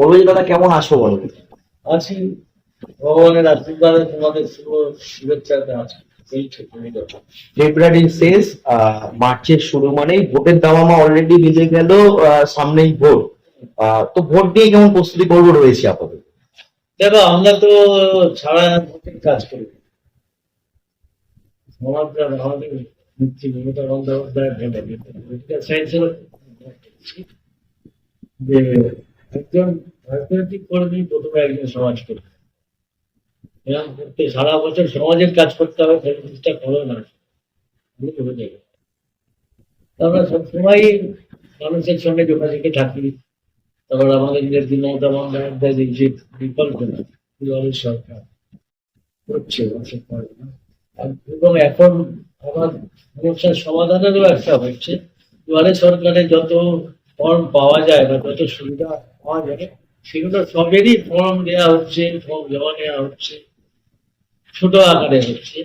পূর্বজ দাদা কেমন আছো বলো? আছি। ভগবানের আশীর্বাদে তোমাদের শুভ শুভেচ্ছাতে আছি ফেব্রুয়ারির শেষ মার্চের শুরু মানেই ভোটের দামামা অলরেডি বেজে গেল সামনেই ভোট। তো ভোট নিয়ে কেমন প্রস্তুতি পর্ব রয়েছে আপাতত? দেখো আমরা তো ছাড়া ভোটের কাজ করি সমাজটা আমাদের মুক্তি মমতা বন্দ্যোপাধ্যায় ভেবে যে একজন রাজনৈতিক কর্মী প্রথমে একজন সমাজকর্মী করতে সারা বছর সমাজের কাজ করতে হবে, সেই জিনিসটা করো না আমরা সবসময় মানুষের সঙ্গে যোগাযোগে থাকি। তারপর আমাদের বন্দ্যোপাধ্যায় যে বিকল্প সরকার করছে এবং এখন আমার সমস্যার সমাধানেরও একটা হচ্ছে দুয়ারে সরকারে যত ফর্ম পাওয়া যায় বা যত সুবিধা পাওয়া যায় সেগুলো সবেরই ফর্ম দেওয়া হচ্ছে ফর্ম জমা নেওয়া হচ্ছে, ছোট আকারে হচ্ছে।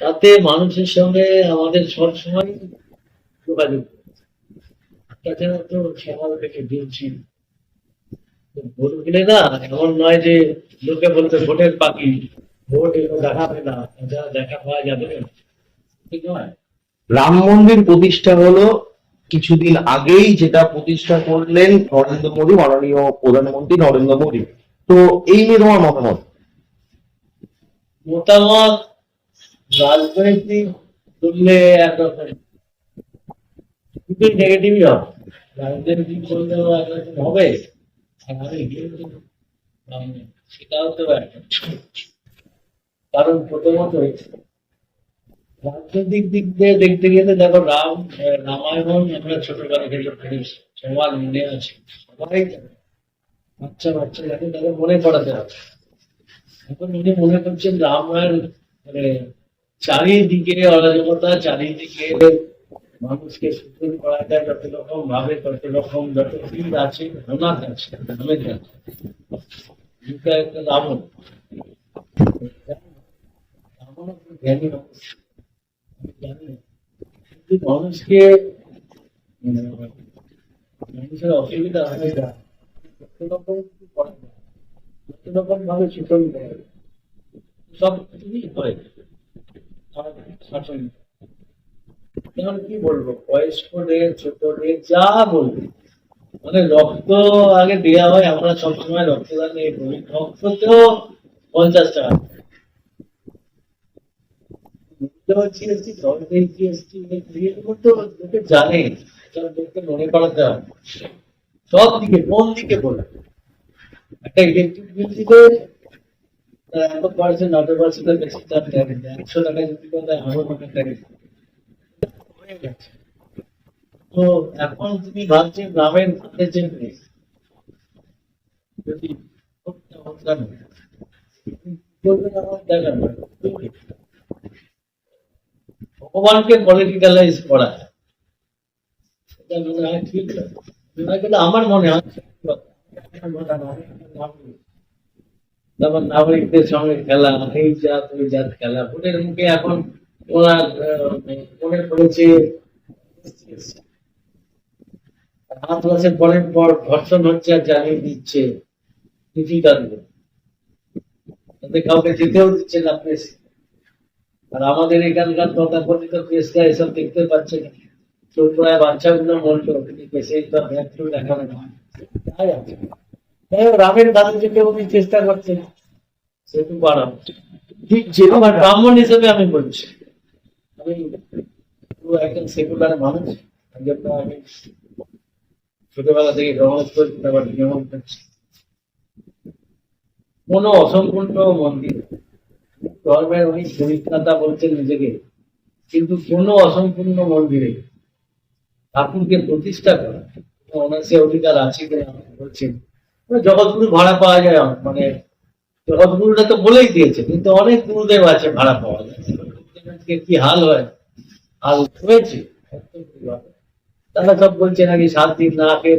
তাতে মানুষের সঙ্গে আমাদের সবসময় যোগাযোগ। তাছাড়া তো সকাল থেকে দিচ্ছি ভোট গেলে না, এমন নয় যে লোকে বলতে, ভোটের পাখি, ভোট এগুলো দেখাবে না দেখা পাওয়া যাবে। না ঠিক নয়। রাম মন্দির প্রতিষ্ঠা হলো কিছুদিন আগেই যেটা প্রতিষ্ঠা করলেন নরেন্দ্র মোদী, মাননীয় প্রধানমন্ত্রী নরেন্দ্র মোদী। তো এই নিয়ে তোমার মতামত? মতামত রাজনৈতিক তুললে একরকম কিন্তু নেগেটিভই হবে। রাজনৈতিক করলেও একরকম হবে। আর আমি হিন্দু আমি সেটাও তো একটা কারণ প্রথমত রাজনৈতিক দিক দিয়ে দেখতে গেলে দেখো রাম আহ, রামায়ণ আমরা ছোটবেলা থেকে পড়ি সবার মনে আছে সবাই জানে। বাচ্চা বাচ্চা জানে তাদের মনে পড়াতে হবে এখন উনি মনে করছেন রামায়ণ মানে চারিদিকে অরাজকতা চারিদিকে মানুষকে সুযোগ করা যায় যত রকম ভাবে তত রকম যত ফিল্ড আছে অনাথ আছে নামে আছে এটা একটা রাবণ রাবণ একটা জ্ঞানী মানুষ। মানুষকে মানে, মানুষের অসুবিধা হয় না। এখন কি বলব? বয়স্ক রে ছোট রে যা বলব মানে রক্ত আগে দেওয়া হয় আমরা সবসময় রক্তদান নিয়ে করি। রক্ততেও পঞ্চাশ টাকা। জিএসটি জলের জিএসটি এগুলো তো লোকে জানে সব লোককে মনে করাতে হবে সব দিকে কোন দিকে বলে একটা ইলেকট্রিক বিল দিতে এত পার্সেন্ট নট পার্সেন্টের বেশি তার ট্যাক্স দেয় একশো টাকা যদি করে দেয় আরও টাকা ট্যাক্স হয়ে গেছে তো এখন তুমি ভাবছেন গ্রামের ঘাটে যে মেয়ে, যদি করতে হতো না, করবে না আমার দেখা নয়। ভগবানকে পলিটিক্যালাইজ করা। মনে আমার মনে হয় তারপর নাগরিকদের সঙ্গে খেলা এই জাত ওই জাত খেলা। ভোটের মুখে এখন ওনার আহ, মনে পড়েছে মাসের পরের পর ধর্ষণ হচ্ছে আর জানিয়ে দিচ্ছে। নীতিকারগুলো তাতে কাউকে যেতেও দিচ্ছে না প্রেস আর আমাদের এখানকার তথাকথিত প্রেসরা এসব দেখতে পাচ্ছে না চোপড়ায় বাচ্চাগুলো প্রেসে তো ব্যর্থ দেখানো না তাই আছে। রামের যেতে উনি চেষ্টা করছেন সেটু পারাম ঠিক যেরকম ব্রাহ্মণ হিসেবে আমি বলছি। আমি একজন সেকুলার মানুষ। আমি ছোটবেলা থেকে গ্রহণ করছি তারপর নিয়মন করছি। কোনো অসম্পূর্ণ মন্দির ধর্মের উনি বলছেন নিজেকে। কিন্তু কোনো অসম্পূর্ণ মন্দিরে ঠাকুরকে প্রতিষ্ঠা করা ওনার সে অধিকার আছে কিনা বলছেন জগৎগুরু ভাড়া পাওয়া যায় মানে জগৎগুরুরা তো বলেই দিয়েছে, কিন্তু অনেক গুরুদেব আছে ভাড়া পাওয়া যায়। কি হাল হয়? হাল হয়েছে, তারা সব বলছে নাকি সাত দিন না খেয়ে।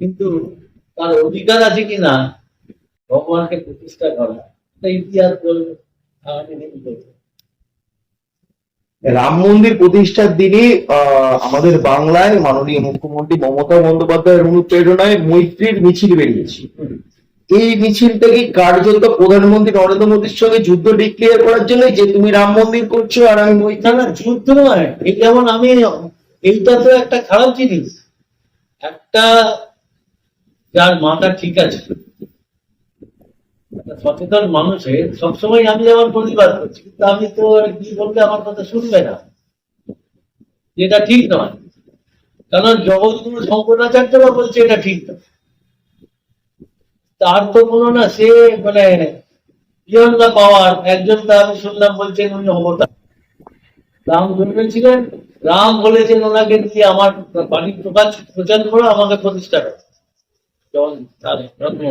কিন্তু তার অধিকার আছে কি না? ভগবানকে প্রতিষ্ঠা করা এটা ইতিহাস বলবে রাম মন্দির প্রতিষ্ঠার আহ, আমাদের বাংলায় মাননীয় মুখ্যমন্ত্রী মমতা বন্দ্যোপাধ্যায়ের অনুপ্রেরণায় মৈত্রীর মিছিল বেরিয়েছে। এই মিছিলটা কি কার্যত প্রধানমন্ত্রী নরেন্দ্র মোদীর সঙ্গে যুদ্ধ ডিক্লেয়ার করার জন্য যে তুমি রাম মন্দির করছ আর আমি মৈত্রী। না যুদ্ধ নয়। এই যেমন আমি এইটা তো একটা খারাপ জিনিস। একটা যার মাথা ঠিক আছে সচেতন মানুষের সবসময় আমি যেমন প্রতিবাদ করছি, কিন্তু আমি তো কি আমার কথা শুনবে না। যেটা ঠিক নয়। কারণ জগৎগুরু বলছে এটা ঠিক নয়। তার তো কোনো না, সে মানে পাওয়ার, একজন তা আমি শুনলাম বলছেন উনি অবতার রাম জন্মেছিলেন রাম বলেছেন ওনাকে দিয়ে আমার বাড়ির প্রকাশ, প্রচার করে, আমাকে প্রতিষ্ঠা করে। যেমন তার এরকম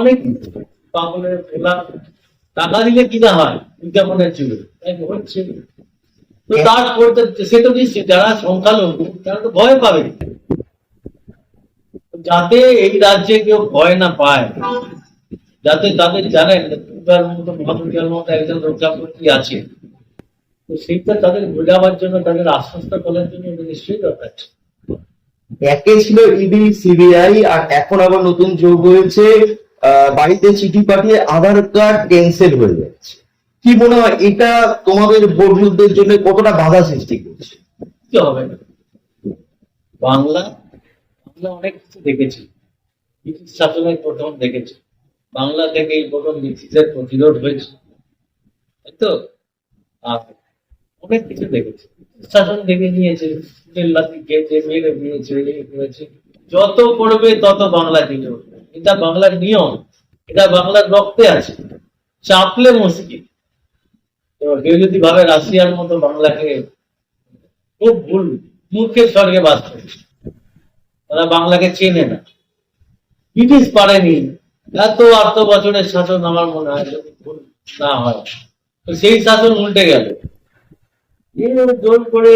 অনেক টাকা দিলে কিনা হয়? বিজ্ঞাপনের তাই হচ্ছে তো তার করতে সে তো নিশ্চিত যারা সংখ্যালঘু তারা তো ভয় পাবে। যাতে এই রাজ্যে কেউ ভয় না পায় যাতে তাদের জানেন তার মতো মহাপুরুষের মতো একজন রক্ষাপতি আছে। তো সেইটা তাদের বোঝাবার জন্য তাদের আশ্বস্ত করার জন্য নিশ্চয়ই দরকার। একে ছিল ইডি সিবিআই আর এখন আবার নতুন যোগ হয়েছে। বাড়িতে চিঠি পাঠিয়ে আধার কার্ড ক্যান্সেল হয়ে যাচ্ছে। কি মনে হয় এটা তোমাদের ভোট জন্য কতটা বাধা সৃষ্টি করছে? কি হবে? বাংলা বাংলা অনেক কিছু দেখেছি। ব্রিটিশ শাসনের প্রথম দেখেছি। বাংলা থেকে এই প্রথম ব্রিটিশের প্রতিরোধ হয়েছে। তাই তো? অনেক কিছু দেখেছি। শাসন দেখে নিয়েছে লাঠি খেয়েছে মেরে করেছে যত পড়বে তত বাংলা দিলে। এটা বাংলার নিয়ম, এটা বাংলার রক্তে আছে। চাপলে মুশকিল এবার কেউ যদি ভাবে রাশিয়ার মতো বাংলাকে খুব ভুল মূর্খের স্বর্গে বাস করে। তারা বাংলাকে চেনে না। ব্রিটিশ পারেনি। এত আট বছরের শাসন আমার মনে হয় যদি ভুল না হয়। তো সেই শাসন উল্টে গেল। জোর করে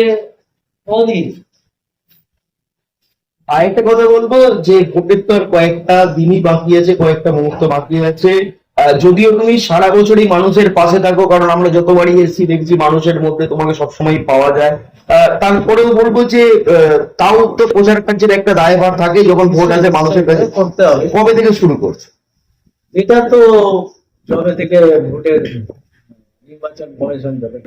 মোদি আরেকটা কথা বলব যে ভোটের তো আর কয়েকটা দিনই বাকি আছে কয়েকটা মুহূর্ত বাকি আছে। যদিও তুমি সারা বছরই মানুষের পাশে থাকো কারণ আমরা যতবারই এসেছি দেখছি মানুষের মধ্যে তোমাকে সবসময় পাওয়া যায়। তারপরেও বলব যে তাও তো প্রচার কার্যের একটা দায়ভার থাকে যখন ভোট আছে মানুষের কাছে। করতে হবে। কবে থেকে শুরু করছে? এটা তো যবে থেকে ভোটের নির্বাচন কমিশন যাবে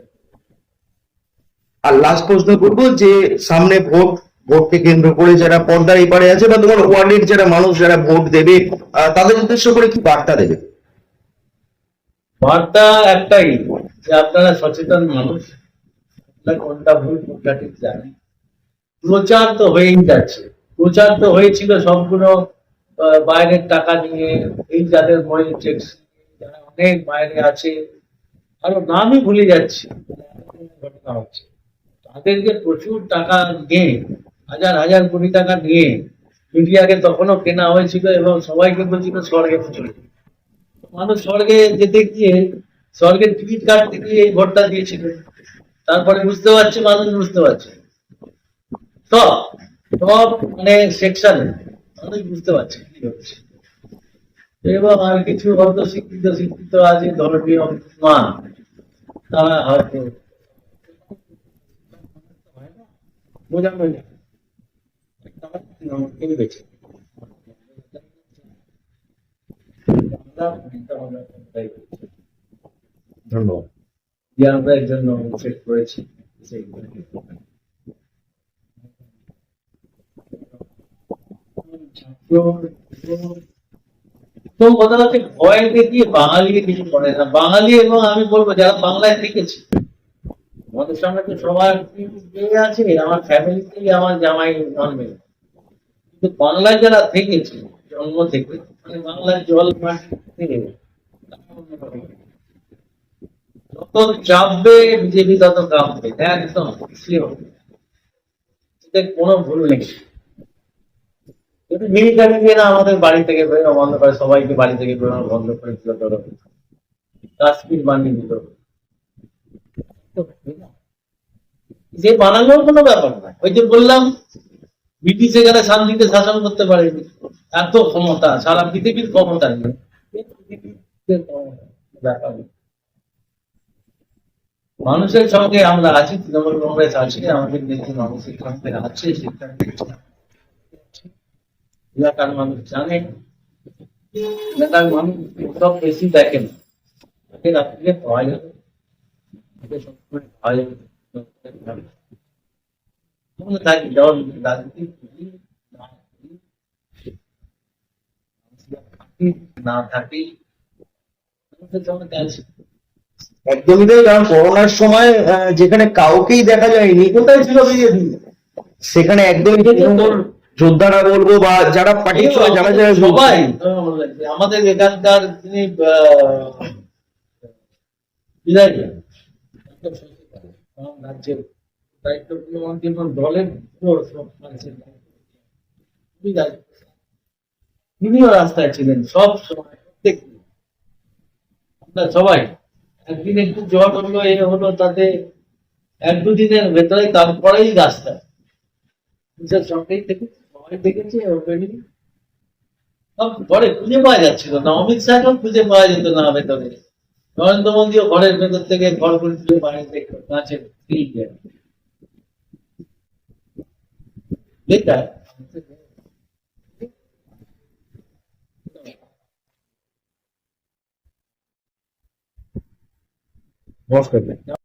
আর লাস্ট প্রশ্ন করব যে সামনে ভোট ভোটকে কেন্দ্র করে যারা পর্দার এপারে আছে বা তোমার ওয়ার্ডের যারা মানুষ যারা ভোট দেবে তাদের উদ্দেশ্য করে কি বার্তা দেবে? বার্তা একটাই, যে আপনারা সচেতন মানুষ। কোনটা ভুল, কোনটা ঠিক জানেন। প্রচার তো হয়েই যাচ্ছে। প্রচার তো হয়েছিল সবগুলো বাইরের টাকা নিয়ে, এই যাদের মনি ট্যাক্স যারা অনেক বাইরে আছে। আরও নামই ভুলে যাচ্ছে ঘটনা হচ্ছে তাদেরকে প্রচুর টাকা নিয়ে হাজার হাজার কোটি টাকা নিয়ে মিডিয়াকে তখনও কেনা হয়েছিল এবং সবাইকে বলছিল স্বর্গে মানুষ স্বর্গে যেতে গিয়ে স্বর্গের টিকিট কাটতে গিয়ে এই ভোটটা দিয়েছিল। তারপরে বুঝতে পারছে, মানুষ বুঝতে পারছে। সব সব মানে সেকশন মানুষ বুঝতে পারছে কি হচ্ছে। এবং আর কিছু হয়তো শিক্ষিত শিক্ষিত আছে, ধর্মীয় মা, তারা হয়তো বোঝানো যায় বেছে ধন্যবাদ। আমরা এর জন্য সেট করেছি সেইগুলো। তো কথা হচ্ছে ভয় দেখিয়ে বাঙালি কিছু করে না? বাঙালি এবং আমি বলব যারা বাংলায় থেকেছে আমাদের সঙ্গে তো সবার আছে আমার ফ্যামিলিতেই আমার জামাই জন্মে কিন্তু বাংলায় যারা থেকেছে, জন্ম থেকে মানে বাংলার জল যত চাপবে, বিজেপি তত কাঁপবে একদম। কোনো ভুল নেই। মিলিটারি দিয়ে না আমাদের বাড়ি থেকে বেরোনো বন্ধ করে সবাইকে বাড়ি থেকে বেরোনো বন্ধ করে দিল ধরো কাশ্মীর বানিয়ে দিল। যে বানানোর কোনো ব্যাপার না ওই যে বললাম ব্রিটিশ এখানে শান্তিতে শাসন করতে পারেনি এত ক্ষমতা, সারা পৃথিবীর ক্ষমতা। নেই না। মানুষের সঙ্গে আমরা আছি, তৃণমূল কংগ্রেস আছে, আমাদের নেত্রী সঙ্গে আছে এলাকার মানুষ জানে। এলাকার মানুষ সব বেশি দেখেন। তাকে রাত্রিরে পাওয়া যাবে সবসময় পাওয়া যাবে আমরা থাকি যেমন রাজনীতি করি, না থাকি, একদমই তাই কারণ করোনার সময় যেখানে কাউকেই দেখা যায়নি কোথায় ছিল বিজেপি? সেখানে একদমই যোদ্ধারা বলব বা যারা ছিল যারা যারা সবাই আমাদের এখানকার তিনি আহ, বিধায়ক রাজ্যের তিনিও রাস্তায় ছিলেন সব সময় সবাই একদিন একটু জ্বর হলো, এ হলো, তাতে এক দুদিনের ভেতরে তারপরেই রাস্তা। নিজের সঙ্গেই থেকে সবাই দেখেছে অলরেডি সব ঘরে খুঁজে যাচ্ছিল না। অমিত খুঁজে যেত না নরেন্দ্র মোদীও ঘরের ভেতর থেকে ঘর করে বাইরে দেখতো Later, off कर लें